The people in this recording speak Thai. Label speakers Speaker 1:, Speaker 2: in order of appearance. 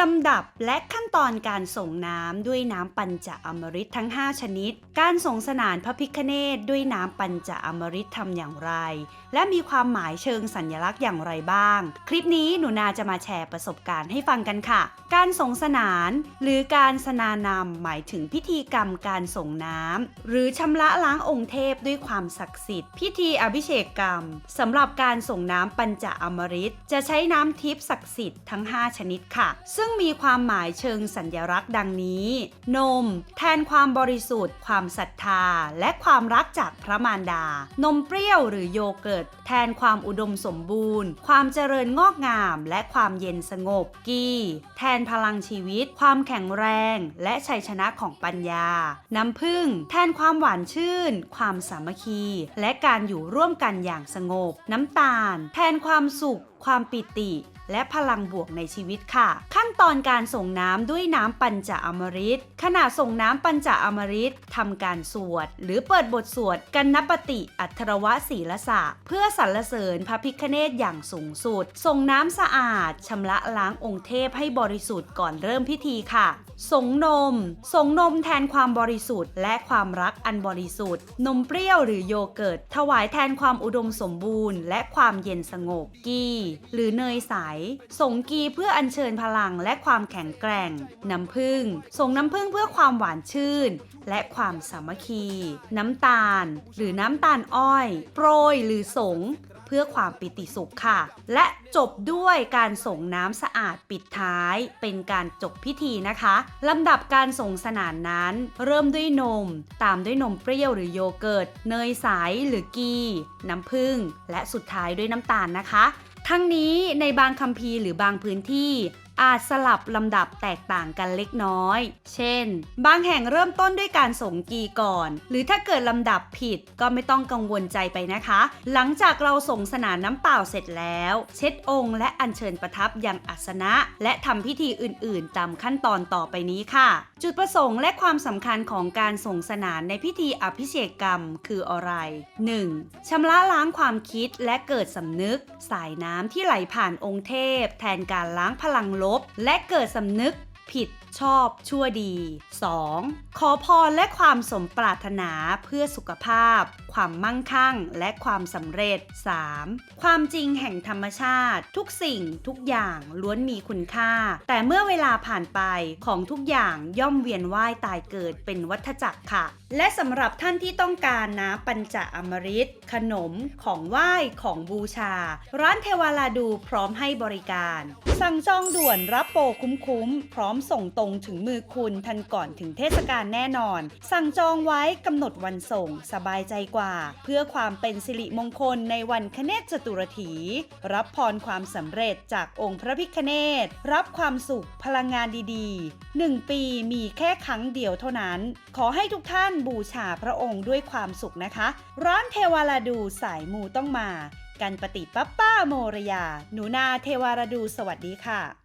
Speaker 1: ลำดับและขั้นตอนการส่งน้ำด้วยน้ำปัญจอมฤตทั้ง 5 ชนิด การส่งสนานพระพิคเนตด้วยน้ำปัญจอมฤตทำอย่างไร และมีความหมายเชิงสัญลักษณ์อย่างไรบ้าง คลิปนี้หนูนาจะมาแชร์ประสบการณ์ให้ฟังกันค่ะ การส่งสนาน หรือการสนานำหมายถึงพิธีกรรมการส่งน้ำหรือชำระล้างองค์เทพด้วยความศักดิ์สิทธิ์ พิธีอภิเษกกรรมสำหรับการส่งน้ำปัญจอมฤตจะใช้น้ำทิพย์ศักดิ์สิทธิ์ทั้ง 5 ชนิดค่ะซึ่งึ่งมีความหมายเชิงสัญลักษณ์ดังนี้ นม แทนความบริสุทธิ์ ความศรัทธา และความรักจากพระมารดา นมเปรี้ยวหรือโยเกิร์ต แทนความอุดมสมบูรณ์ ความเจริญงอกงาม และความเย็นสงบ กีแทนพลังชีวิต ความแข็งแรง และชัยชนะของปัญญา น้ำผึ้ง แทนความหวานชื่น ความสามัคคี และการอยู่ร่วมกันอย่างสงบ น้ำตาล แทนความสุข ความปิติ และพลังบวกในชีวิตค่ะ ขั้นตอนการส่งน้ำด้วยน้ำปัญจอมฤตขณะส่งน้ำปัญจอมฤตทำการสวด หรือเปิดบทสวดกันนปติอัทรวศีลสะเพื่อสรรเสริญพระพิคเนตอย่างสูงสุด ส่งน้ำสะอาดชำระล้างองค์เทพให้บริสุทธิ์ก่อนเริ่มพิธีค่ะสงนมสงนมแทนความบริสุทธิ์ และความรักอันบริสุทธิ์ นมเปรี้ยวหรือโยเกิร์ตถวายแทนความอุดมสมบูรณ์ และความเย็นสงบกีหรือเนยใสส่งกีเพื่ออัญเชิญพลังและความแข็งแกร่ง น้ำผึ้ง ส่งน้ำผึ้งเพื่อความหวานชื่น และความสามัคคี น้ำตาล หรือน้ำตาลอ้อย โปรยหรือสงเพื่อความปิติสุขค่ะ และจบด้วยการส่งน้ำสะอาดปิดท้าย เป็นการจบพิธีนะคะลำดับการส่งสนานนั้น เริ่มด้วยนม ตามด้วยนมเปรี้ยวหรือโยเกิร์ต เนยใสหรือกี น้ำผึ้ง และสุดท้ายด้วยน้ำตาลนะคะ ทั้งนี้ในบางคัมภีร์หรือบางพื้นที่ อาจสลับลำดับแตกต่างกันเล็กน้อย เช่น บางแห่งเริ่มต้นด้วยการส่งกีก่อน หรือถ้าเกิดลำดับผิดก็ไม่ต้องกังวลใจไปนะคะ หลังจากเราส่งสนานน้ำเปล่าเสร็จแล้ว เช็ดองค์และอัญเชิญประทับยังอาสนะ และทำพิธีอื่นๆ ตามขั้นตอนต่อไปนี้ค่ะ จุดประสงค์และความสำคัญของการส่งสนานในพิธีอภิเษกกรรมคืออะไร 1. ชำระล้างความคิดและเกิดสำนึก สายน้ำที่ไหลผ่านองค์เทพ แทนการล้างพลังลบและเกิดสำนึกผิดชอบชั่วดี 2. ขอพรและความสมปรารถนาเพื่อสุขภาพ ความมั่งคั่ง และความสำเร็จ 3. ความจริงแห่งธรรมชาติ ทุกสิ่งทุกอย่างล้วนมีคุณค่า แต่เมื่อเวลาผ่านไปของทุกอย่างย่อมเวียนว่ายตายเกิดเป็นวัฏจักรค่ะ และสำหรับท่านที่ต้องการนะปัญจอมฤตขนมของไหว้ของบูชา ร้านเทวาลาดูพร้อมให้บริการ สั่งจองด่วนรับโปรคุ้มๆ พร้อมส่งตรงถึงมือคุณทันก่อนถึงเทศกาลแน่นอน สั่งจองไว้กำหนดวันส่งสบายใจกว่าเพื่อความเป็นสิริมงคลในวันคเนศจตุรถี รับพรความสำเร็จจากองค์พระพิคเนศรับความสุขพลังงานดีๆ1ปีมีแค่ครั้งเดียวเท่านั้น ขอให้ทุกท่านบูชาพระองค์ด้วยความสุขนะคะ ร้านเทวาลาดูสายมูต้องมา กันปฏิปัปป้าโมรยา หนูนาเทวาราดูสวัสดีค่ะ